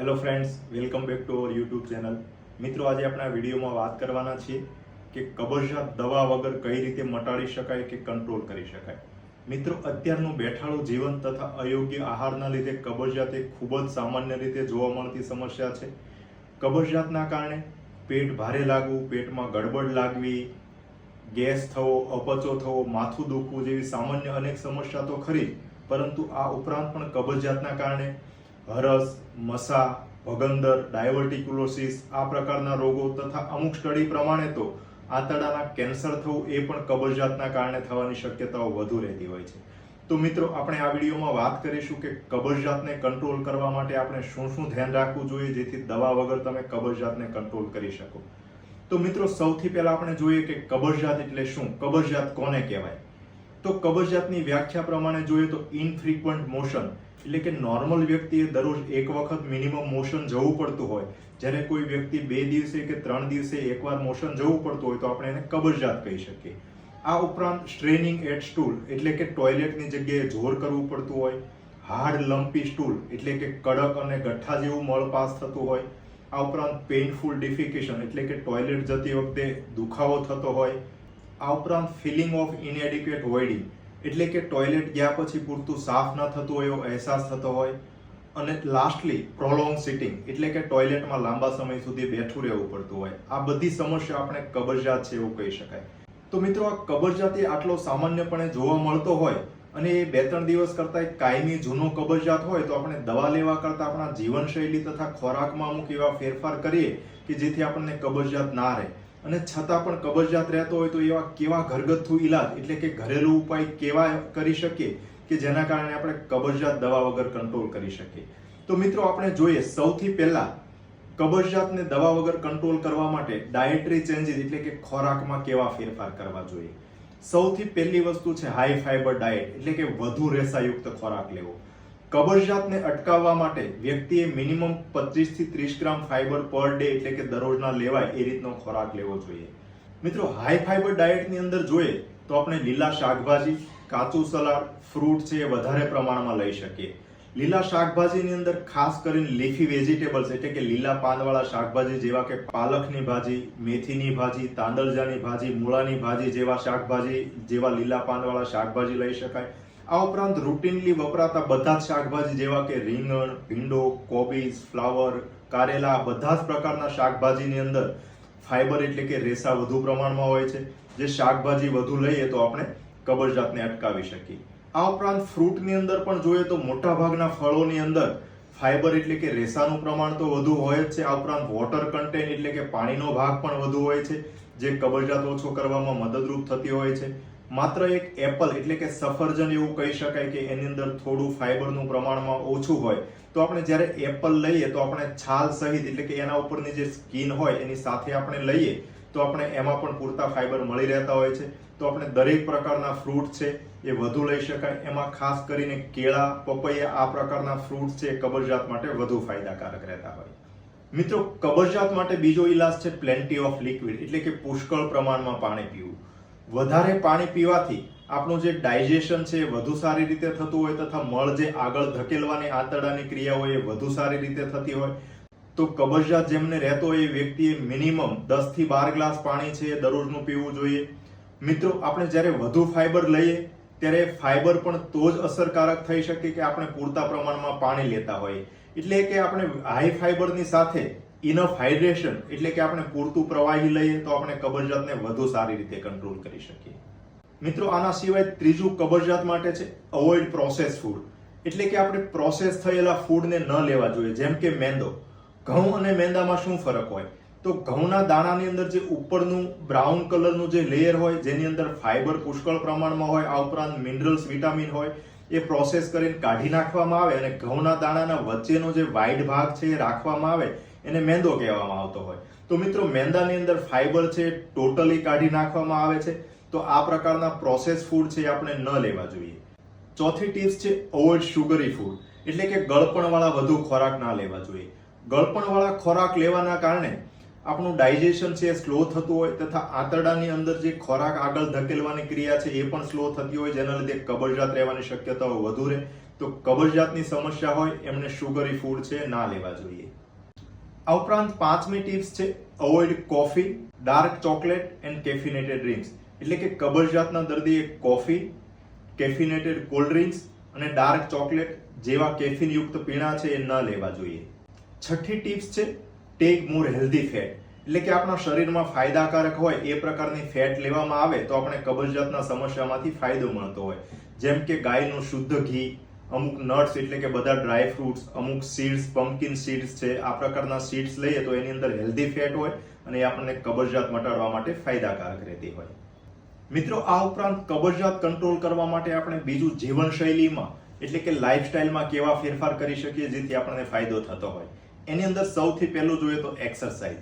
Hello friends welcome back to our YouTube channel મિત્રો, આજે આપણે વિડીયોમાં વાત કરવાના છીએ કે કબજિયાત દવા વગર કઈ રીતે મટાડી શકાય કે કંટ્રોલ કરી શકાય. મિત્રો, અત્યારનું બેઠાળું જીવન તથા અયોગ્ય આહારના લીધે કબજિયાત એ ખૂબ જ સામાન્ય રીતે જોવા મળતી સમસ્યા છે. કબજિયાતના કારણે પેટ ભારે લાગવું, પેટમાં ગડબડ લાગવી, ગેસ થવો, અપચો થવો, માથું દુખવું જેવી સામાન્ય અનેક સમસ્યા તો ખરી પરંતુ આ ઉપરાંત પણ કબજિયાતના કારણે હરસ, મસા, ભગંદર, ડાયવર્ટિક્યુલોસિસ આ પ્રકારના રોગો તથા અમુક સ્ટડી પ્રમાણે તો આંતરડાના કેન્સર થવું એ પણ કબજિયાતના કારણે થવાની શક્યતાઓ વધુ રહેતી હોય છે. તો મિત્રો, આપણે આ વિડીયોમાં વાત કરીશું કે કબજિયાતને કંટ્રોલ કરવા માટે આપણે શું શું ધ્યાન રાખવું જોઈએ જેથી દવા વગર તમે કબજિયાતને કંટ્રોલ કરી શકો. તો મિત્રો, સૌથી પહેલા આપણે જોઈએ કે કબજિયાત એટલે શું? કબજિયાત કોને કહેવાય? તો કબજિયાતની વ્યાખ્યા પ્રમાણે જોઈએ તો ઇનફ્રીક્વન્ટ મોશન એટલે કે નોર્મલ વ્યક્તિએ દરરોજ એક વખત મિનિમમ મોશન જવું પડતું હોય. જ્યારે કોઈ વ્યક્તિ બે દિવસે કે ત્રણ દિવસે એકવાર મોશન જવું પડતું હોય તો આપણે એને કબજિયાત કહી શકીએ. આ ઉપરાંત સ્ટ્રેનિંગ એટ સ્ટૂલ એટલે કે ટોયલેટની જગ્યાએ જોર કરવું પડતું હોય. હાર્ડ લંપી સ્ટૂલ એટલે કે કડક અને ગઠ્ઠા જેવું મળ પાસ થતું હોય. આ ઉપરાંત પેઇનફુલ ડિફિકેશન એટલે કે ટોયલેટ જતી વખતે દુખાવો થતો હોય. આ ઉપરાંત ફિલિંગ ઓફ ઇનએડિક્વેટ વોઇડિંગ એટલે કે ટોયલેટ ગયા પછી પૂરતું સાફ ન થતું હોય એવો અહેસાસ થતો હોય. અને લાસ્ટલી પ્રોલોંગ સિટિંગ એટલે કે ટોયલેટમાં લાંબા સમય સુધી બેઠું રહેવું પડતું હોય. આ બધી સમસ્યા આપણે કબજિયાત છે એવું કહી શકાય. તો મિત્રો, આ કબજિયાત આટલો સામાન્યપણે જોવા મળતો હોય અને એ બે ત્રણ દિવસ કરતાં એક કાયમી જૂનો કબજિયાત હોય તો આપણે દવા લેવા કરતાં આપણા જીવનશૈલી તથા ખોરાકમાં અમુક એવા ફેરફાર કરીએ કે જેથી આપણને કબજિયાત ના રહે. અને છતાં પણ કબજિયાત રહેતો હોય તો એવા કેવા ઘરગથ્થુ ઈલાજ એટલે કે ઘરેલું ઉપાય કેવા કરી શકીએ કે જેના કારણે આપણે કબજિયાત દવા વગર કંટ્રોલ કરી શકીએ? તો મિત્રો, આપણે જોઈએ સૌથી પહેલા કબજિયાતને દવા વગર કંટ્રોલ કરવા માટે ડાયટરી ચેન્જીસ એટલે કે ખોરાકમાં કેવા ફેરફાર કરવા જોઈએ? સૌથી પહેલી વસ્તુ છે હાઈ ફાઈબર ડાયટ એટલે કે વધુ રેસાયુક્ત ખોરાક લેવો. કબજિયાતને અટકાવવા માટે વ્યક્તિએ મિનિમમ 25 થી ત્રીસ ગ્રામ ફાઈબર પર ડે એટલે કે દરરોજના લેવાય એ રીતનો ખોરાક લેવો જોઈએ. મિત્રો હાઈ ફાઈબર ડાયટની અંદર જોઈએ તો આપણે લીલા શાકભાજી, કાચું સલાડ ફ્રૂટ છે એ વધારે પ્રમાણમાં લઈ શકીએ. લીલા શાકભાજીની અંદર ખાસ કરીને લીફી વેજીટેબલ્સ એટલે કે લીલા પાનવાળા શાકભાજી જેવા કે પાલકની ભાજી, મેથીની ભાજી, તાંદળજાની ભાજી, મૂળાની ભાજી જેવા શાકભાજી જેવા લીલા પાનવાળા શાકભાજી લઈ શકાય. આ ઉપરાંત રૂટીનલી વપરાતા બધા જ શાકભાજી જેવા કે રીંગણ, ભીંડો, કોબીજ, ફ્લાવર, કારેલા બધા જ પ્રકારના શાકભાજીની અંદર ફાઈબર એટલે કે રેસા વધુ પ્રમાણમાં હોય છે. જે શાકભાજી વધુ લઈએ તો આપણે કબજિયાતને અટકાવી શકીએ. આ ઉપરાંત ફ્રૂટની અંદર પણ જોઈએ તો મોટા ભાગના ફળોની અંદર ફાઈબર એટલે કે રેસાનું પ્રમાણ તો વધુ હોય જ છે. આ ઉપરાંત વોટર કન્ટેન્ટ એટલે કે પાણીનો ભાગ પણ વધુ હોય છે, જે કબજિયાત ઓછો કરવામાં મદદરૂપ થતી હોય છે. માત્ર એક એપલ એટલે કે સફરજન એવું કહી શકાય કે એની અંદર થોડું ફાઈબરનું પ્રમાણમાં ઓછું હોય, તો આપણે જ્યારે એપલ લઈએ તો આપણે છાલ સહિત એટલે કે એના ઉપરની જે સ્કીન હોય એની સાથે આપણે લઈએ, તો આપણે એમાં પણ પૂરતા ફાઈબર મળી રહેતા હોય છે. તો આપણે દરેક પ્રકારના ફ્રૂટ છે એ વધુ લઈ શકાય. એમાં ખાસ કરીને કેળા, પપૈયા આ પ્રકારના ફ્રૂટ છે કબજિયાત માટે વધુ ફાયદાકારક રહેતા હોય. મિત્રો, કબજિયાત માટે બીજો ઇલાજ છે પ્લેન્ટી ઓફ લિક્વિડ એટલે કે પુષ્કળ પ્રમાણમાં પાણી પીવું. વધારે પાણી પીવાથી આપણું જે ડાયજેશન છે એ વધુ સારી રીતે થતું હોય તથા મળ જે આગળ ધકેલવાની આંતરડાની ક્રિયા હોય એ વધુ સારી રીતે થતી હોય. તો કબજિયાત જેમને રહેતો હોય એ વ્યક્તિએ મિનિમમ દસથી બાર ગ્લાસ પાણી છે દરરોજનું પીવું જોઈએ. મિત્રો, આપણે જ્યારે વધુ ફાઈબર લઈએ, ત્યારે ફાઈબર પણ તો જ અસરકારક થઈ શકે કે આપણે પૂરતા પ્રમાણમાં પાણી લેતા હોઈએ. એટલે કે આપણે હાઈ ફાઈબરની સાથે ઇનફ હાઇડ્રેશન એટલે કે આપણે પૂરતું પ્રવાહી લઈએ તો આપણે કબજિયાતને વધુ સારી રીતે કંટ્રોલ કરી શકીએ. મિત્રો, આના સિવાય ત્રીજું કબજિયાત માટે છે અવોઇડ પ્રોસેસ ફૂડ એટલે કે આપણે પ્રોસેસ થયેલા ફૂડને ન લેવા જોઈએ. જેમ કે મેંદો. ઘઉં અને મેંદામાં શું ફરક હોય? તો ઘઉંના દાણાની અંદર જે ઉપરનું બ્રાઉન કલરનું જે લેયર હોય, જેની અંદર ફાઈબર પુષ્કળ પ્રમાણમાં હોય, આ ઉપરાંત મિનરલ્સ વિટામિન હોય, એ પ્રોસેસ કરીને કાઢી નાખવામાં આવે અને ઘઉંના દાણાના વચ્ચેનો જે વાઇડ ભાગ છે એ રાખવામાં આવે એને મેંદો કહેવામાં આવતો હોય. તો મિત્રો, મેંદાની અંદર ફાઈબર છે ટોટલી કાઢી નાખવામાં આવે છે. તો આ પ્રકારના પ્રોસેસ ફૂડ છે આપણે ન લેવા જોઈએ. ચોથી ટિપ્સ છે અવોઇડ શુગરી ફૂડ એટલે કે ગળપણવાળા વધુ ખોરાક ના લેવા જોઈએ. ગળપણવાળા ખોરાક લેવાના કારણે આપણું ડાયજેશન છે એ સ્લો થતું હોય તથા આંતરડાની અંદર જે ખોરાક આગળ ધકેલવાની ક્રિયા છે એ પણ સ્લો થતી હોય, જેના લીધે કબજિયાત રહેવાની શક્યતાઓ વધુ રહે. તો કબજિયાતની સમસ્યા હોય, એમને શુગરી ફૂડ છે ના લેવા જોઈએ. આ ઉપરાંત પાંચમી ટિપ્સ છે avoid coffee dark chocolate and caffeinated drinks એટલે કે કબજિયાતના દર્દીએ કોફી કેફિનેટેડ કોલ્ડ ડ્રિંક્સ અને ડાર્ક ચોકલેટ જેવા કેફીન યુક્ત પીણા છે એ ન લેવા જોઈએ. છઠ્ઠી ટિપ્સ છે ટેક મોર હેલ્ધી ફેટ એટલે કે આપણા શરીરમાં ફાયદાકારક હોય એ પ્રકારની ફેટ લેવામાં આવે તો આપણે કબજિયાતના સમસ્યામાંથી ફાયદો મળતો હોય. જેમ કે ગાયનું શુદ્ધ ઘી અમુક નટ્સ એટલે કે બધા ડ્રાય ફ્રૂટ્સ અમુક સીડ્સ પમ્પકિન સીડ્સ છે, આ પ્રકારના સીડ્સ લઈએ તો એની અંદર હેલ્ધી ફેટ હોય અને એ આપણને કબજિયાત મટાડવા માટે ફાયદાકારક રહેતી હોય. મિત્રો, આ ઉપરાંત કબજિયાત કંટ્રોલ કરવા માટે આપણે બીજું જીવનશૈલીમાં, એટલે કે લાઇફસ્ટાઇલમાં કેવા ફેરફાર કરી શકીએ જેથી આપણને ફાયદો થતો હોય. એની અંદર સૌથી પહેલું જોઈએ તો એક્સરસાઇઝ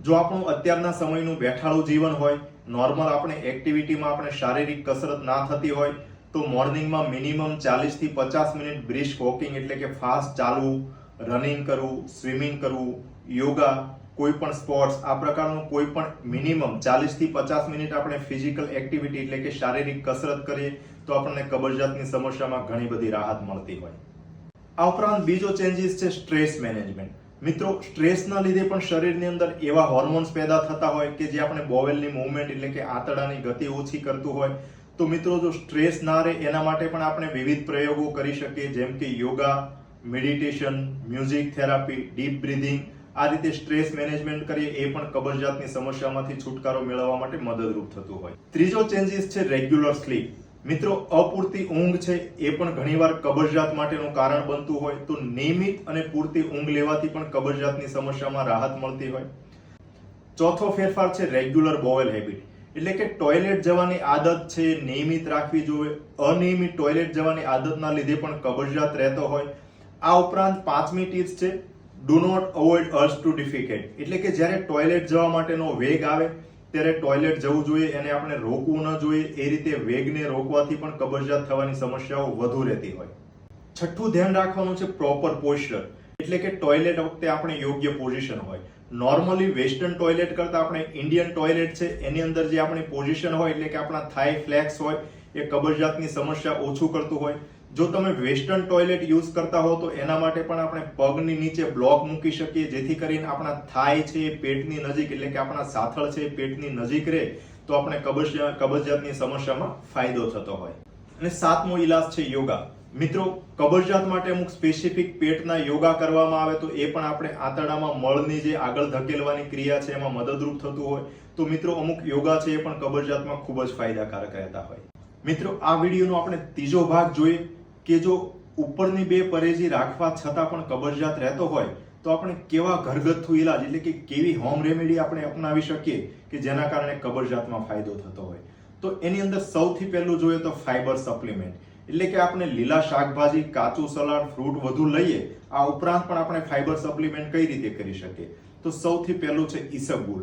જો આપણું અત્યારના સમયનું બેઠાળું જીવન હોય નોર્મલ આપણે એક્ટિવિટીમાં આપણે શારીરિક કસરત ના થતી હોય તો મોર્નિંગમાં મિનિમમ ચાલીસથી પચાસ મિનિટ બ્રિસ્ક વોકિંગ એટલે કે ફાસ્ટ ચાલવું, રનિંગ કરવું, સ્વિમિંગ કરવું, યોગા, કોઈ પણ સ્પોર્ટ્સ, આ પ્રકારનું કોઈ પણ મિનિમમ ચાલીસથી પચાસ મિનિટ આપણે ફિઝિકલ એક્ટિવિટી એટલે કે શારીરિક કસરત કરીએ તો આપણને કબજિયાતની સમસ્યામાં ઘણી બધી રાહત મળતી હોય. આ ઉપરાંત બીજો ચેન્જીસ છે સ્ટ્રેસ મેનેજમેન્ટ મિત્રો સ્ટ્રેસના લીધે પણ શરીરની અંદર એવા હોર્મોન્સ પેદા થતા હોય કે જે આપણે બોવેલની મૂવમેન્ટ એટલે કે આંતરડાની ગતિ ઓછી કરતું હોય તો મિત્રો, જો સ્ટ્રેસ ના રહે, એના માટે પણ આપણે વિવિધ પ્રયોગો કરી શકીએ. જેમ કે yoga, meditation, music therapy, deep breathing આ રીતે સ્ટ્રેસ મેનેજમેન્ટ કરીએ, એ પણ કબજિયાતની સમસ્યામાંથી છુટકારો મેળવવા માટે મદદરૂપ થતું હોય. ત્રીજો ચેન્જીસ છે રેગ્યુલર સ્લીપ મિત્રો, અપૂરતી ઊંઘ છે, એ પણ ઘણીવાર કબજિયાત માટેનું કારણ બનતું હોય. તો નિયમિત અને પૂરતી ઊંઘ લેવાથી પણ કબજિયાતની સમસ્યામાં રાહત મળતી હોય. ચોથો ફેરફાર છે રેગ્યુલર બોવેલ હેબિટ એટલે કે ટોયલેટ જવાની આદત છે, નિયમિત રાખવી જોઈએ. અનિયમિત ટોયલેટ જવાની આદતના લીધે પણ કબજિયાત રહેતો હોય. આ ઉપરાંત પાંચમી ટીપ્સ છે do not avoid urges to defecate એટલે કે જ્યારે ટોયલેટ જવા માટેનો વેગ આવે, ત્યારે ટોયલેટ જવું જોઈએ, એને આપણે રોકવું ન જોઈએ. એ રીતે વેગને રોકવાથી પણ કબજિયાત થવાની સમસ્યાઓ વધુ રહેતી હોય. છઠ્ઠું ધ્યાન રાખવાનું છે પ્રોપર પોસ્ચર એટલે કે ટોયલેટ વખતે આપણે યોગ્ય પોઝિશન હોય. નોર્મલી વેસ્ટર્ન ટોયલેટ કરતાં આપણે ઇન્ડિયન ટોયલેટ છે, એની અંદર જે આપણી પોઝિશન હોય, એટલે કે આપણા થાઈ ફ્લેક્સ હોય, એ કબજિયાતની સમસ્યા ઓછું કરતું હોય. જો તમે વેસ્ટર્ન ટોયલેટ યુઝ કરતા હો, તો એના માટે પણ આપણે પગની નીચે બ્લોક મૂકી શકીએ, જેથી કરીને આપણા થાઈ છે એ પેટની નજીક, એટલે કે આપણા સાથળ છે એ પેટની નજીક રહે, તો આપણે કબજિયા કબજિયાતની સમસ્યામાં ફાયદો થતો હોય. અને સાતમો ઇલાજ છે યોગા. મિત્રો કબજિયાત માટે અમુક સ્પેસિફિક પેટના યોગા કરવામાં આવે તો એ પણ આપણે આંતરડામાં મળની જે આગળ ધકેલવાની ક્રિયા છે એમાં મદદરૂપ થતું હોય. તો મિત્રો, અમુક યોગા છે એ પણ કબજિયાતમાં ખૂબ જ ફાયદાકારક રહેતા હોય. મિત્રો, આ વિડીયોનો આપણે ત્રીજો ભાગ જોઈએ કે જો ઉપરની બે પરેજી રાખવા છતાં પણ કબજિયાત રહેતો હોય, તો આપણે કેવા ઘરગથ્થુ ઈલાજ એટલે કે કેવી હોમ રેમેડી આપણે અપનાવી શકીએ કે જેના કારણે કબજિયાતમાં ફાયદો થતો હોય. તો એની અંદર સૌથી પહેલું જોઈએ તો ફાઈબર સપ્લિમેન્ટ એટલે કે આપણે લીલા શાકભાજી, કાચું સલાડ, ફ્રૂટ વધુ લઈએ, આ ઉપરાંત પણ આપણે ફાઈબર સપ્લિમેન્ટ કઈ રીતે કરી શકીએ? તો સૌથી પહેલું છે ઈસબગુલ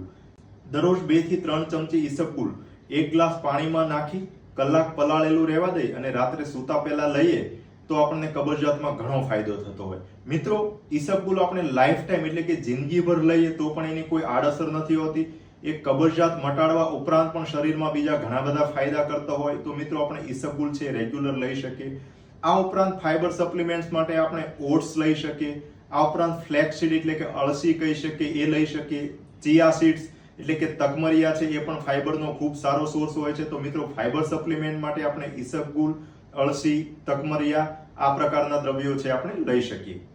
દરરોજ બેથી ત્રણ ચમચી ઈસબગુલ એક ગ્લાસ પાણીમાં નાખી, કલાક પલાળેલું રહેવા દઈ અને રાત્રે સૂતા પહેલા લઈએ, તો આપણને કબજિયાતમાં ઘણો ફાયદો થતો હોય. મિત્રો ઈસબગુલ આપણે લાઈફ ટાઈમ એટલે કે જિંદગીભર લઈએ તો પણ એની કોઈ આડઅસર નથી હોતી. એ કબજિયાત મટાડવા ઉપરાંત પણ શરીરમાં બીજા ઘણા બધા ફાયદા કરતા હોય. તો મિત્રો, આપણે ઈસબગુલ છે, રેગ્યુલર લઈ શકીએ. આ ઉપરાંત ફાઈબર સપ્લિમેન્ટ્સ માટે આપણે ઓટ્સ લઈ શકીએ. આ ઉપરાંત ફ્લેક્સીડ એટલે કે અળસી કહી શકીએ, એ લઈ શકીએ. ચિયા સીડ્સ એટલે કે તકમરિયા છે, એ પણ ફાઈબરનો ખૂબ સારો સોર્સ હોય છે. તો મિત્રો ફાઈબર સપ્લિમેન્ટ માટે આપણે ઈસબગુલ, અળસી તકમરિયા આ પ્રકારના દ્રવ્યો છે, આપણે લઈ શકીએ.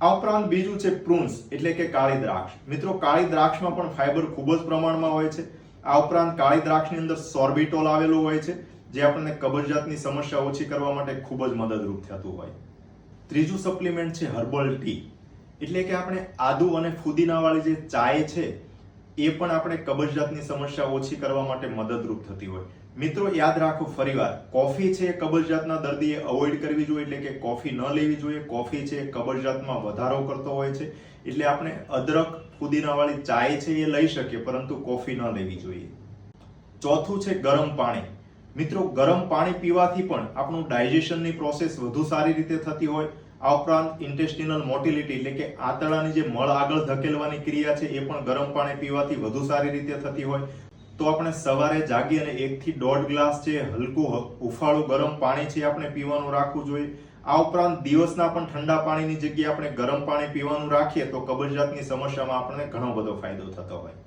આ ઉપરાંત બીજું છે પ્રુન્સ, એટલે કે કાળી દ્રાક્ષ. મિત્રો, કાળી દ્રાક્ષમાં પણ ફાઈબર ખૂબ જ પ્રમાણમાં હોય છે. આ ઉપરાંત કાળી દ્રાક્ષની અંદર સોર્બિટોલ આવેલું હોય છે, જે આપણને કબજિયાતની સમસ્યા ઓછી કરવા માટે ખૂબ જ મદદરૂપ થતું હોય. ત્રીજું સપ્લિમેન્ટ છે હર્બલ ટી એટલે કે આપણે આદુ અને ફુદીનાવાળી જે ચાય છે એ પણ આપણે કબજિયાતની સમસ્યા ઓછી કરવા માટે મદદરૂપ થતી હોય. મિત્રો, યાદ રાખો ફરીવાર, કોફી છે કબજિયાતના દર્દીએ અવોઇડ કરવી જોઈએ, એટલે કે કોફી ન લેવી જોઈએ. કોફી છે કબજિયાતમાં વધારો કરતો હોય છે, એટલે આપણે અદરક ફુદીનાવાળી ચાય છે એ લઈ શકીએ, પરંતુ કોફી ન લેવી જોઈએ. ચોથું છે ગરમ પાણી. મિત્રો, ગરમ પાણી પીવાથી પણ આપણું ડાયજેશનની પ્રોસેસ વધુ સારી રીતે થતી હોય આ ઉપરાંત ઇન્ટેસ્ટિનલ મોટિલિટી એટલે કે આંતરડાની જે મળ આગળ ધકેલવાની ક્રિયા છે, એ પણ ગરમ પાણી પીવાથી વધુ સારી રીતે થતી હોય. તો આપણે સવારે જાગી અને એકથી દોઢ ગ્લાસ છે હલકું હુંફાળું ગરમ પાણી છે આપણે પીવાનું રાખવું જોઈએ. આ ઉપરાંત દિવસના પણ ઠંડા પાણીની જગ્યાએ આપણે ગરમ પાણી પીવાનું રાખીએ તો કબજિયાતની સમસ્યામાં આપણને ઘણો બધો ફાયદો થતો હોય.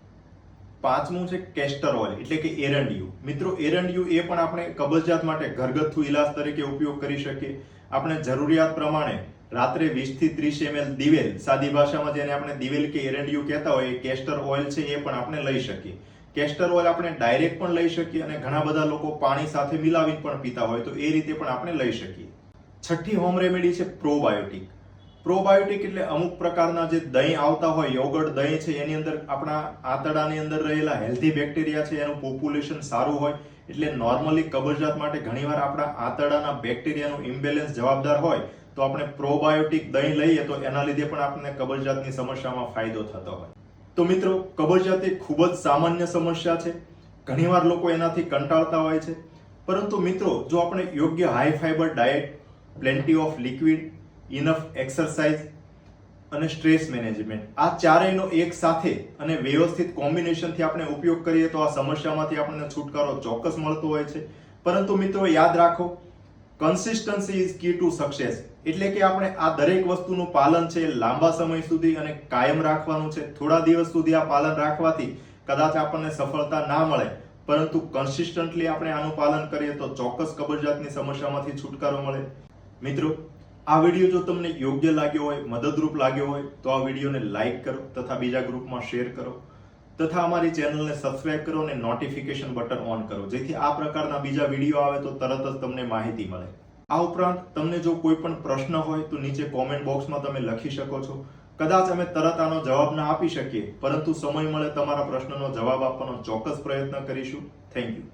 પાંચમું છે કેસ્ટર ઓઇલ એટલે કે એરંડિયું. મિત્રો, એરંડિયું એ પણ આપણે કબજિયાત માટે ઘરગથ્થુ ઇલાજ તરીકે ઉપયોગ કરી શકીએ. આપણે જરૂરિયાત પ્રમાણે રાત્રે 20 થી ત્રીસ એમએલ દિવેલ, સાદી ભાષામાં જેને આપણે દિવેલ કે એરંડિયું કહેતા હોય, એ કેસ્ટર ઓઇલ છે એ પણ આપણે લઈ શકીએ. કેસ્ટર ઓઇલ આપણે ડાયરેક્ટ પણ લઈ શકીએ અને ઘણા બધા લોકો પાણી સાથે મિલાવીને પણ પીતા હોય, તો એ રીતે પણ આપણે લઈ શકીએ. છઠ્ઠી હોમ રેમેડી છે પ્રોબાયોટિક. પ્રોબાયોટિક એટલે અમુક પ્રકારના જે દહીં આવતા હોય, યોગર્ટ દહીં છે, એની અંદર આપણા આંતરડાની અંદર રહેલા હેલ્ધી બેક્ટેરિયા છે, એનું પોપ્યુલેશન સારું હોય એટલે નોર્મલી કબજિયાત માટે ઘણીવાર આપણા આંતરડાના બેક્ટેરિયાનું ઇમ્બેલેન્સ જવાબદાર હોય, તો આપણે પ્રોબાયોટિક દહીં લઈએ તો એના લીધે પણ આપણને કબજિયાતની સમસ્યામાં ફાયદો થતો હોય. તો મિત્રો, કબજિયાત એ ખૂબ જ સામાન્ય સમસ્યા છે. ઘણીવાર લોકો એનાથી કંટાળતા હોય છે. પરંતુ મિત્રો, જો આપણે યોગ્ય high fibre diet plenty of liquid enough exercise અને સ્ટ્રેસ મેનેજમેન્ટ. આ ચારેયનો એક સાથે અને વ્યવસ્થિત કોમ્બિનેશનથી આપણે ઉપયોગ કરીએ તો આ સમસ્યામાંથી આપણને છુટકારો ચોક્કસ મળતો હોય છે. પરંતુ મિત્રો યાદ રાખો consistency is key to success એટલે કે આપણે આ દરેક વસ્તુનું પાલન છે લાંબા સમય સુધી અને કાયમ રાખવાનું છે. થોડા દિવસ સુધી આ પાલન રાખવાથી કદાચ આપણને સફળતા ના મળે. પરંતુ કન્સિસ્ટન્ટલી આપણે આનું પાલન કરીએ તો ચોક્કસ કબજિયાતની સમસ્યામાંથી છુટકારો મળે. મિત્રો આ વીડિયો જો તમને યોગ્ય લાગ્યો હોય, મદદરૂપ લાગ્યો હોય, તો આ વિડીયોને લાઇક કરો તથા બીજા ગ્રુપમાં શેર કરો તથા અમારી ચેનલને સબસ્ક્રાઇબ કરો અને નોટિફિકેશન બટન ઓન કરો. જેથી આ પ્રકારના બીજા વીડિયો આવે તો તરત જ તમને માહિતી મળે. આ ઉપરાંત તમને જો કોઈ પણ પ્રશ્ન હોય તો નીચે કોમેન્ટ બોક્સમાં તમે લખી શકો છો. કદાચ અમે તરત આનો જવાબ ના આપી શકીએ, પરંતુ સમય મળે તમારા પ્રશ્નનો જવાબ આપવાનો ચોક્કસ પ્રયત્ન કરીશું. Thank you.